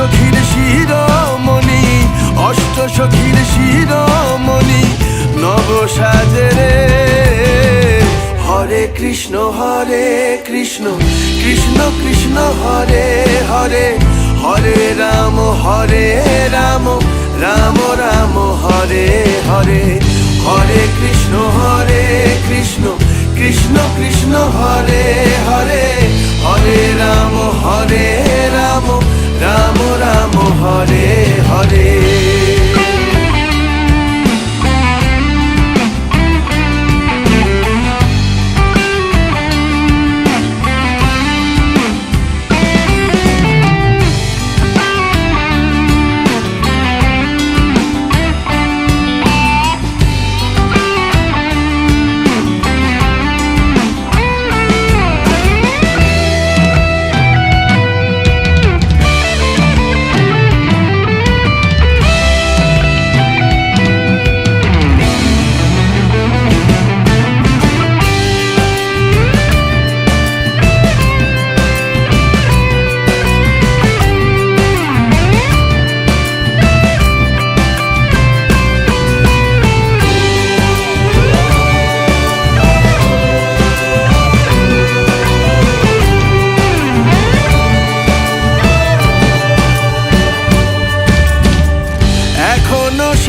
সখীর শিরোমণি, অষ্ট সখীর শিরোমণি, নব সাজরে হরে কৃষ্ণ হরে কৃষ্ণ কৃষ্ণ কৃষ্ণ, হরে হরে হরে রাম হরে রাম রাম রাম, হরে হরে হরে কৃষ্ণ হরে কৃষ্ণ কৃষ্ণ কৃষ্ণ, হরে হরে হরে রাম, হরে হরে হরে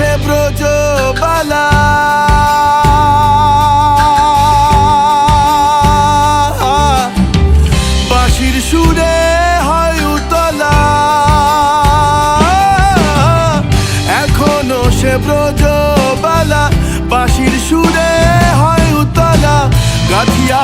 সে ব্রজবালা সুরে হয় উতলা। এখনও সে ব্রজবালা বাঁশির সুরে হয় উতলা। গাথিয়া